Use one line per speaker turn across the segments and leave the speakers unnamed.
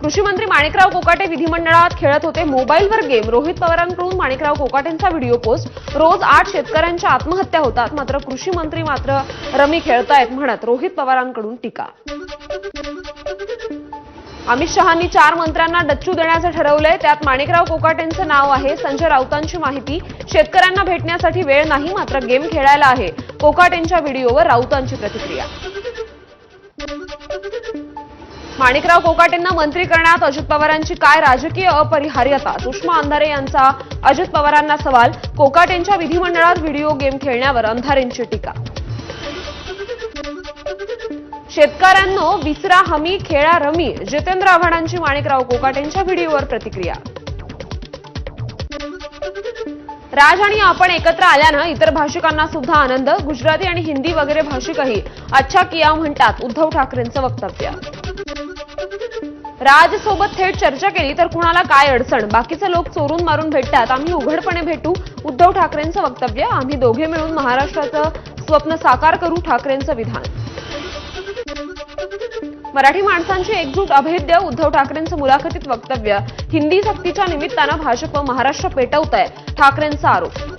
कृषी मंत्री माणिकराव कोकाटे विधिमंडळात खेळत होते मोबाईलवर गेम. रोहित पवारांकडून माणिकराव कोकाटेंचा व्हिडिओ पोस्ट. रोज आठ शेतकऱ्यांच्या आत्महत्या होतात. मात्र कृषी मंत्री मात्र रमी खेळतायत म्हणत रोहित पवारांकडून टीका. अमित शहांनी चार मंत्र्यांना डच्चू देण्याचं ठरवलंय. त्यात माणिकराव कोकाटेंचं नाव आहे. संजय राऊतांची माहिती. शेतकऱ्यांना भेटण्यासाठी वेळ नाही मात्र गेम खेळायला आहे. कोकाटेंच्या व्हिडिओवर राऊतांची प्रतिक्रिया. माणिकराव कोकाटेंना मंत्री करण्यात अजित पवारांची काय राजकीय अपरिहार्यता? सुषमा अंधारे यांचा अजित पवारांना सवाल कोकाटेंच्या विधिमंडळात व्हिडिओ गेम खेळण्यावर अंधारेंची टीका. शेतकऱ्यांनो विसरा हमी खेळा रमी जितेंद्र आव्हाडांची माणिकराव कोकाटेंच्या व्हिडिओवर प्रतिक्रिया. राज आणि आपण एकत्र आल्यानं इतर भाषिकांना सुद्धा आनंद गुजराती आणि हिंदी वगैरे भाषिकही अच्छा किया म्हणतात उद्धव ठाकरेंचं वक्तव्य. राज सोबत थेट चर्चा केली तर कुणाला काय अडचण? बाकीचे लोक चोरून मारून भेटतात. आम्ही उघडपणे भेटू. उद्धव ठाकरेंचं वक्तव्य. आम्ही दोघे मिळून महाराष्ट्राचं स्वप्न साकार करू ठाकरेंचं विधान. मराठी माणसांची एकजूट अभेद्य उद्धव ठाकरेंचं मुलाखतीत वक्तव्य. हिंदी सक्तीच्या निमित्तानं भाजप महाराष्ट्र पेटवत आहे ठाकरेंचा आरोप.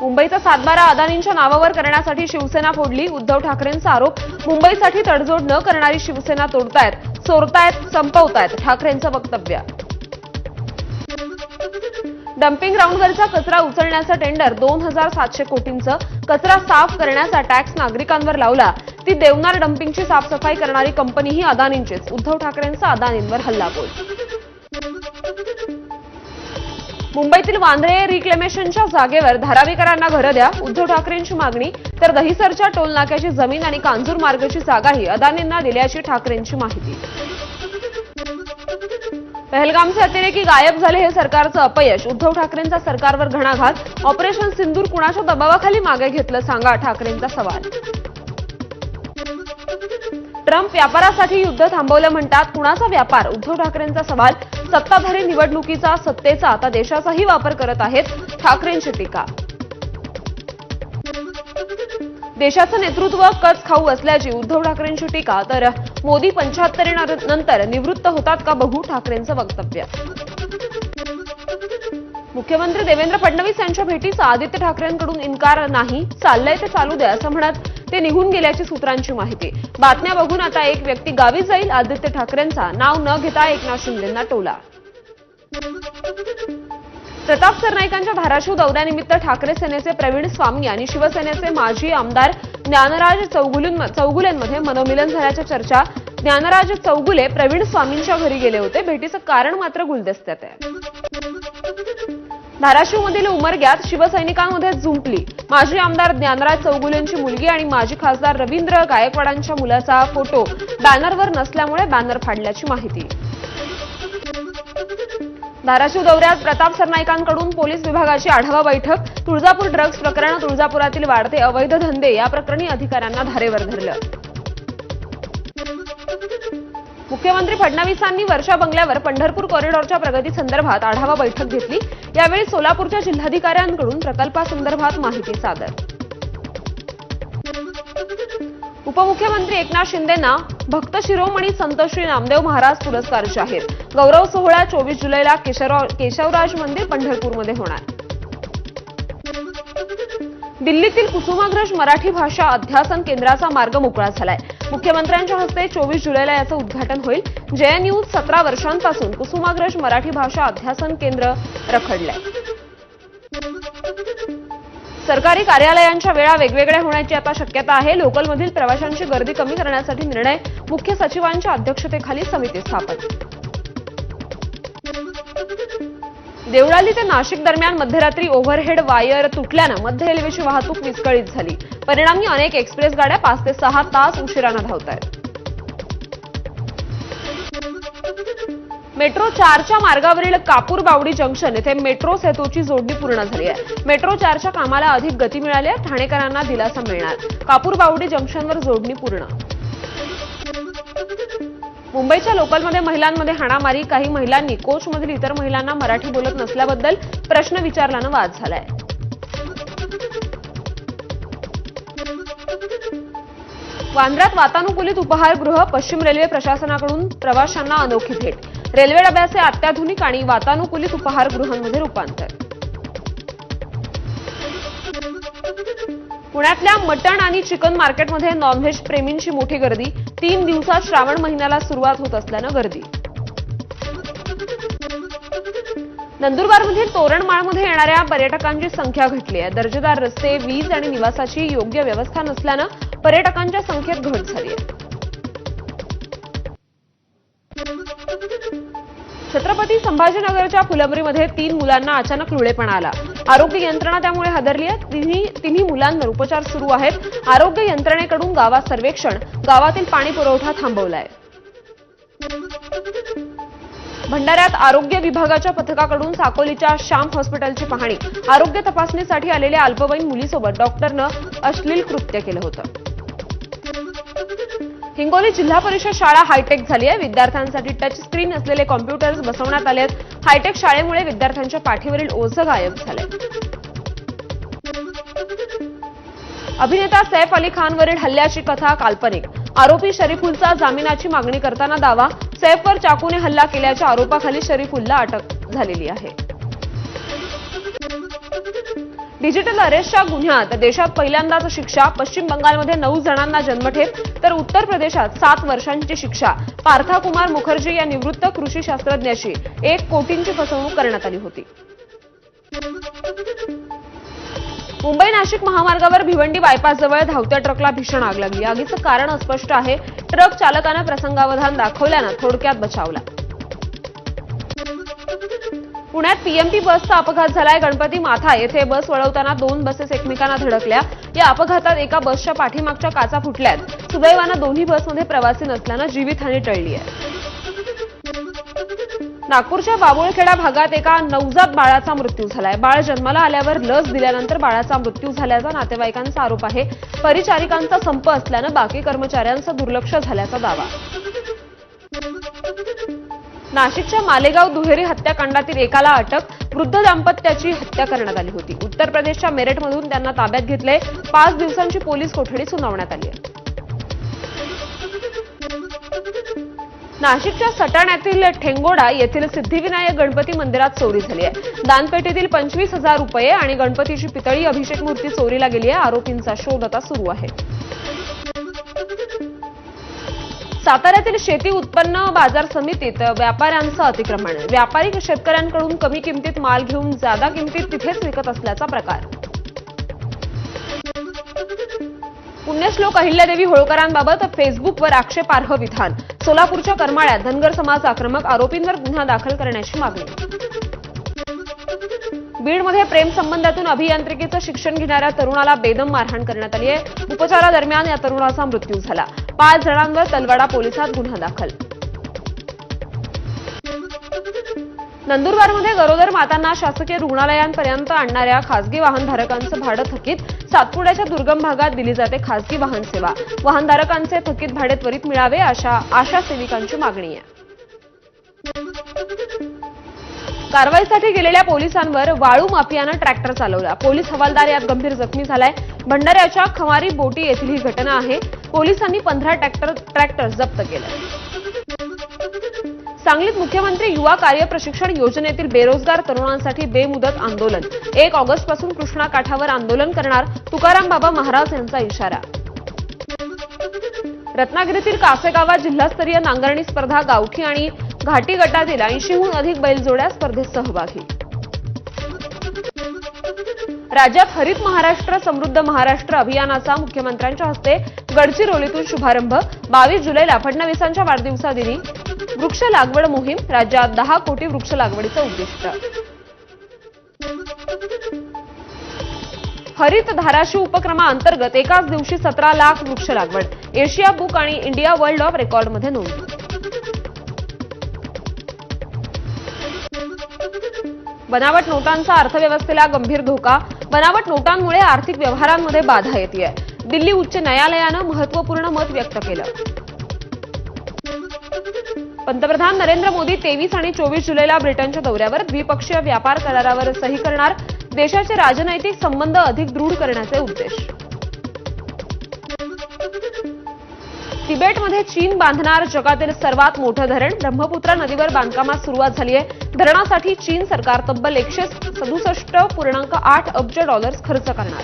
मुंबईचा सातबारा अदानींच्या नावावर करण्यासाठी शिवसेना फोडली. उद्धव ठाकरेंचा आरोप मुंबईसाठी तडजोड न करणारी शिवसेना तोडतायत चोरतायत संपवतायत ठाकरेंचं वक्तव्य. डम्पिंग ग्राउंडवरचा कचरा उचलण्याचं टेंडर दोन हजार सातशे कोटींचं. कचरा साफ करण्याचा टॅक्स नागरिकांवर लावला. ती देवनार डम्पिंगची साफसफाई करणारी कंपनीही अदानींचीच. उद्धव ठाकरेंचा अदानींवर हल्लाबोल. मुंबईतील वांद्रे रिक्लेमेशनच्या जागेवर धारावीकरांना घरं द्या. उद्धव ठाकरेंची मागणी. तर दहिसरच्या टोलनाक्याची जमीन आणि कांजूर मार्गाची जागाही अदानींना दिल्याची ठाकरेंची माहिती. पहलगामचे अतिरेकी गायब झाले हे सरकारचं अपयश. उद्धव ठाकरेंचा सरकारवर घणाघात. ऑपरेशन सिंदूर कुणाच्या दबावाखाली मागे घेतलं सांगा ठाकरेंचा सवाल. ट्रम्प व्यापारासाठी युद्ध थांबवलं म्हणतात. कुणाचा व्यापार? उद्धव ठाकरेंचा सवाल. सत्ताधारी निवडणुकीचा सत्तेचा आता देशाचाही वापर करत आहेत ठाकरेंची टीका. देशाचं नेतृत्व कच खाऊ असल्याची उद्धव ठाकरेंची टीका तर मोदी पंच्याहत्तरी नंतर निवृत्त होतात का बघू ठाकरेंचं वक्तव्य. मुख्यमंत्री देवेंद्र फडणवीस यांच्या भेटीचा आदित्य ठाकरेंकडून इन्कार नाही चाललंय ते चालू द्या असं म्हणत ते निघून गेल्याची सूत्रांची माहिती. बातम्या बघून आता एक व्यक्ती गावी जाईल. आदित्य ठाकरेंचा नाव न घेता एकनाथ शिंदेंना टोला. प्रताप सरनाईकांच्या धाराशिव दौऱ्यानिमित्त ठाकरे सेनेचे प्रवीण स्वामी आणि शिवसेनेचे माजी आमदार ज्ञानराज चौगुलीं- चौगुलेंमध्ये मनोमिलन झाल्याच्या चर्चा. ज्ञानराज चौगुले प्रवीण स्वामींच्या घरी गेले होते. भेटीचं कारण मात्र गुलदस्त्यात आहे. धाराशिवमधील उमरग्यात शिवसैनिकांमध्ये झुंपली. माजी आमदार ज्ञानराज चौगुलेंची मुलगी आणि माजी खासदार रवींद्र गायकवाडांच्या मुलाचा फोटो बॅनरवर नसल्यामुळे बॅनर फाडल्याची माहिती. धाराशिव दौऱ्यात प्रताप सरनाईकांकडून पोलीस विभागाची आढावा बैठक. तुळजापूर ड्रग्ज प्रकरण तुळजापुरातील वाढते अवैध धंदे या प्रकरणी अधिकाऱ्यांना धारेवर धरलं. मुख्यमंत्री फडणवीसांनी वर्षा बंगल्यावर पंढरपूर कॉरिडॉरच्या प्रगती संदर्भात आढावा बैठक घेतली. यावेळी सोलापूरच्या जिल्हाधिकाऱ्यांकडून प्रकल्पासंदर्भात माहिती सादर. उपमुख्यमंत्री एकनाथ शिंदेना भक्त शिरोमणी संत श्री नामदेव महाराज पुरस्कार जाहीर गौरव सोहळा चोवीस जुलैला केशवराज मंदिर पंढरपूरमध्ये होणार. दिल्लीतील कुसुमाग्रज मराठी भाषा अध्यासन केंद्राचा मार्ग मोकळा झालाय. मुख्यमंत्र्यांच्या हस्ते चोवीस जुलैला याचं उद्घाटन होईल. जेएनयू सतरा वर्षांपासून कुसुमाग्रज मराठी भाषा अध्यासन केंद्र रखडलंय. सरकारी कार्यालयांच्या वेळा वेगवेगळ्या होण्याची आता शक्यता आहे. लोकलमधील प्रवाशांची गर्दी कमी करण्यासाठी निर्णय मुख्य सचिवांच्या अध्यक्षतेखाली समिती स्थापन. देवळाली ते नाशिक दरम्यान मध्यरात्री ओव्हरहेड वायर तुटल्यानं मध्य रेल्वेची वाहतूक विस्कळीत झाली. परिणामी अनेक एक्सप्रेस गाड्या पाच ते सहा तास उशिरानं धावत आहेत मेट्रो चारच्या मार्गावरील कापूर बावडी जंक्शन येथे मेट्रो सेतूची जोडणी पूर्ण झाली आहे. मेट्रो चारच्या कामाला अधिक गती मिळाली आहे ठाणेकरांना दिलासा मिळणार. कापूर बावडी जंक्शनवर जोडणी पूर्ण. मुंबईच्या लोकलमध्ये महिलांमध्ये हाणामारी. काही महिलांनी कोचमधील इतर महिलांना मराठी बोलत नसल्याबद्दल प्रश्न विचारल्यानं वाद झालाय. वांद्र्यात वातानुकूलित उपहारगृह पश्चिम रेल्वे प्रशासनाकडून प्रवाशांना अनोखी भेट. रेल्वे डब्याचे अत्याधुनिक आणि वातानुकूलित उपहारगृहांमध्ये रूपांतर. पुण्यातल्या मटण आणि चिकन मार्केटमध्ये नॉनव्हेज प्रेमींची मोठी गर्दी. तीन दिवसात श्रावण महिन्याला सुरुवात होत असल्यानं गर्दी. नंदुरबारमधील तोरणमाळमध्ये येणाऱ्या पर्यटकांची संख्या घटली आहे. दर्जेदार रस्ते वीज आणि निवासाची योग्य व्यवस्था नसल्यानं पर्यटकांच्या संख्येत घट झाली आहे. छत्रपती संभाजीनगरच्या फुलंब्रीमध्ये तीन मुलांना अचानक लुळेपणा आला. आरोग्य यंत्रणा त्यामुळे हादरली आहे. तिन्ही तिन्ही मुलांवर उपचार सुरू आहेत. आरोग्य यंत्रणेकडून गावात सर्वेक्षण गावातील पाणी पुरवठा थांबवलाय. भंडाऱ्यात आरोग्य विभागाच्या पथकाकडून साकोलीच्या श्याम हॉस्पिटलची पाहणी. आरोग्य तपासणीसाठी आलेल्या अल्पवयीन मुलीसोबत डॉक्टरनं अश्लील कृत्य केलं होतं. हिंगोली जिल्हा परिषद शाळा हायटेक झाली आहे. विद्यार्थ्यांसाठी टच स्क्रीन असलेले कॉम्प्युटर्स बसवण्यात आले आहेत. हायटेक शाळेमुळे विद्यार्थ्यांच्या पाठीवरील ओझं गायब झालंय. अभिनेता सैफ अली खानवरील हल्ल्याची कथा काल्पनिक. आरोपी शरीफुलचा जामिनाची मागणी करताना दावा. सैफवर चाकूने हल्ला केल्याच्या आरोपाखाली शरीफुलला अटक झालेली आहे. डिजिटल अरेस्टच्या गुन्ह्यात देशात पहिल्यांदाच शिक्षा पश्चिम बंगालमध्ये नऊ जणांना जन्मठेप तर उत्तर प्रदेशात सात वर्षांची शिक्षा. पार्था कुमार मुखर्जी या निवृत्त कृषी शास्त्रज्ञाशी एक कोटींची फसवणूक करण्यात आली होती. मुंबई नाशिक महामार्गावर भिवंडी बायपासजवळ धावत्या ट्रकला भीषण आग लागली. आगीचं कारण अस्पष्ट आहे. ट्रक चालकानं प्रसंगावधान दाखवल्यानं थोडक्यात बचावला. पुण्यात पीएमपी बसचा अपघात झालाय. गणपती माथा येथे बस वळवताना दोन बसेस एकमेकांना धडकल्या. या अपघातात एका बसच्या पाठीमागच्या काचा फुटल्यात सुदैवानं दोन्ही बसमध्ये प्रवासी नसल्यानं जीवितहानी टळली आहे. नागपूरच्या बाबुळखेडा भागात एका नवजात बाळाचा मृत्यू झालाय. बाळ जन्माला आल्यावर लस दिल्यानंतर बाळाचा मृत्यू झाल्याचा नातेवाईकांचा आरोप आहे. परिचारिकांचा संप असल्यानं बाकी कर्मचाऱ्यांचं दुर्लक्ष झाल्याचा दावा. नाशिकच्या मालेगाव दुहेरी हत्याकांडातील एकाला अटक वृद्ध दाम्पत्याची हत्या करण्यात आली होती. उत्तर प्रदेशच्या मेरठमधून त्यांना ताब्यात घेतले. पाच दिवसांची पोलीस कोठडी सुनावण्यात आली आहे. नाशिकच्या सटाण्यातील ठेंगोडा येथील सिद्धिविनायक गणपती मंदिरात चोरी झाली आहे. दानपेटीतील पंचवीस हजार रुपये आणि गणपतीची पितळी अभिषेक मूर्ती चोरीला गेली आहे. आरोपींचा शोध आता सुरू आहे. साताऱ्यातील शेती उत्पन्न बाजार समितीत व्यापाऱ्यांचं अतिक्रमण. व्यापारी शेतकऱ्यांकडून कमी किमतीत माल घेऊन जादा किमतीत तिथेच विकत असल्याचा प्रकार. पुण्यश्लोक अहिल्यादेवी होळकरांबाबत फेसबुकवर आक्षेपार्ह विधान. सोलापूरच्या करमाळ्यात धनगर समाज आक्रमक आरोपींवर गुन्हा दाखल करण्याची मागणी. बीडमध्ये प्रेम संबंधातून अभियांत्रिकीचं शिक्षण घेणाऱ्या तरुणाला बेदम मारहाण करण्यात आली आहे उपचारादरम्यान या तरुणाचा मृत्यू झाला. पाच जणांवर तलवाडा पोलिसात गुन्हा दाखल. नंदुरबारमध्ये गरोदर मातांना शासकीय रुग्णालयांपर्यंत आणणाऱ्या खासगी वाहनधारकांचं भाडं थकीत सातपुड्याच्या दुर्गम भागात दिली जाते खासगी वाहन सेवा. वाहनधारकांचे थकीत भाडे त्वरित मिळावे अशा आशा सेविकांची मागणी आहे. कारवाईसाठी गेलेल्या पोलिसांवर वाळू माफियानं ट्रॅक्टर चालवला. पोलीस हवालदार यात गंभीर जखमी झालाय. भंडाऱ्याच्या खमारी बोटी येथील ही घटना आहे. पोलिसांनी पंधरा ट्रॅक्टर ट्रॅक्टर जप्त केले. सांगलीत मुख्यमंत्री युवा कार्य प्रशिक्षण योजनेतील बेरोजगार तरुणांसाठी बेमुदत आंदोलन. एक ऑगस्टपासून कृष्णा काठावर आंदोलन करणार तुकाराम बाबा महाराज यांचा इशारा. रत्नागिरीतील कासेगावात जिल्हास्तरीय नांगरणी स्पर्धा गावठी आणि घाटी गटातील ऐंशीहून अधिक बैलजोड्या स्पर्धेत सहभागी. राज्यात हरित महाराष्ट्र समृद्ध महाराष्ट्र अभियानाचा मुख्यमंत्र्यांच्या हस्ते गडचिरोलीतून शुभारंभ. बावीस जुलैला फडणवीसांच्या वाढदिवसादिनी वृक्ष लागवड मोहीम राज्यात दहा कोटी वृक्ष लागवडीचं उद्दिष्ट. हरित धाराशिव उपक्रमाअंतर्गत एकाच दिवशी सतरा लाख वृक्ष लागवड. एशिया बुक आणि इंडिया वर्ल्ड ऑफ रेकॉर्डमध्ये नोंद. बनावट नोटांचा अर्थव्यवस्थेला गंभीर धोका बनावट नोटांमुळे आर्थिक व्यवहारांमध्ये बाधा येते दिल्ली उच्च न्यायालयानं महत्त्वपूर्ण मत व्यक्त केलं. पंतप्रधान नरेंद्र मोदी तेवीस आणि चोवीस जुलैला ब्रिटनच्या दौऱ्यावर द्विपक्षीय व्यापार करारावर सही करणार देशाचे राजनैतिक संबंध अधिक दृढ करण्याचे उद्देश. तिबेटमध्ये चीन बांधणार जगातील सर्वात मोठं धरण. ब्रह्मपुत्रा नदीवर बांधकामास सुरुवात झाली आहे. धरणासाठी चीन सरकार तब्बल एकशे सदुसष्ट पूर्णांक आठ अब्ज डॉलर्स खर्च करणार.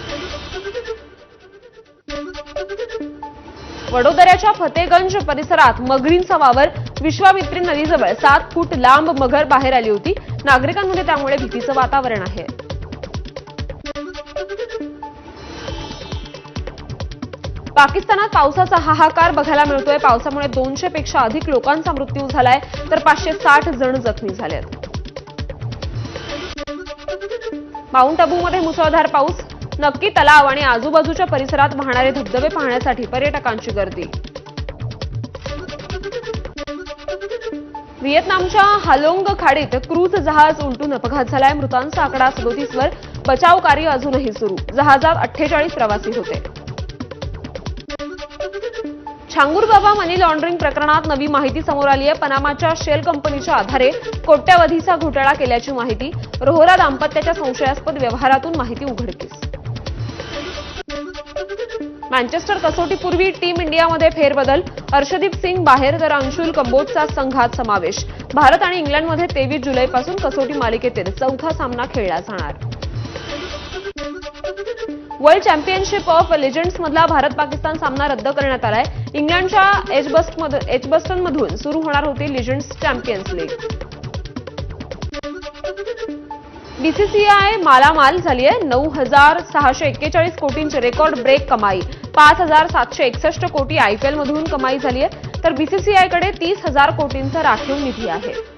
वडोदऱ्याच्या फतेगंज परिसरात मगरींचा वावर. विश्वामित्री नदीजवळ सात फूट लांब मगर बाहेर आली होती. नागरिकांमध्ये त्यामुळे भीतीचं वातावरण आहे. पाकिस्तानात पावसाचा हाहाकार बघायला मिळतोय. पावसामुळे दोनशे पेक्षा अधिक लोकांचा मृत्यू झालाय. तर पाचशे साठ जण जखमी झालेत. माउंट अबूमध्ये मुसळधार पाऊस नक्की तलाव आणि आजूबाजूच्या परिसरात वाहणारे धबधबे पाहण्यासाठी पर्यटकांची गर्दी. व्हिएतनामच्या हालोंग खाडीत क्रूज जहाज उलटून अपघात झालाय. मृतांचा आकडा सदोतीसवर. बचाव कार्य अजूनही सुरू. जहाजात अठ्ठेचाळीस प्रवासी होते. छांगूरबाबा मनी लॉन्ड्रिंग प्रकरणात नवी माहिती समोर आली आहे. पनामाच्या शेल कंपनीच्या आधारे कोट्यावधीचा घोटाळा केल्याची माहिती. रोहरा दाम्पत्याच्या संशयास्पद व्यवहारातून माहिती उघडकीस. मँचेस्टर कसोटीपूर्वी टीम इंडियामध्ये फेरबदल. हर्षदीप सिंग बाहेर तर अंशुल कंबोजचा संघात समावेश. भारत आणि इंग्लंडमध्ये तेवीस जुलैपासून कसोटी मालिकेतील चौथा सामना खेळला जाणार. वर्ल्ड चॅम्पियनशिप ऑफ लेजंड्स मधला भारत पाकिस्तान सामना रद्द करण्यात आलाय. इंग्लंडच्या एजबस्ट एजबस्टनमधून सुरू होणार होती लिजंड्स चॅम्पियन्स लीग बीसीसीआय मालामाल झाली आहे नऊ हजार सहाशे एक्केचाळीस कोटींची रेकॉर्ड ब्रेक कमाई. पाच हजार सातशे एकसष्ट कोटी आयपीएलमधून कमाई झाली आहे तर बीसीसीआयकडे तीस हजार कोटींचा राखीव निधी आहे.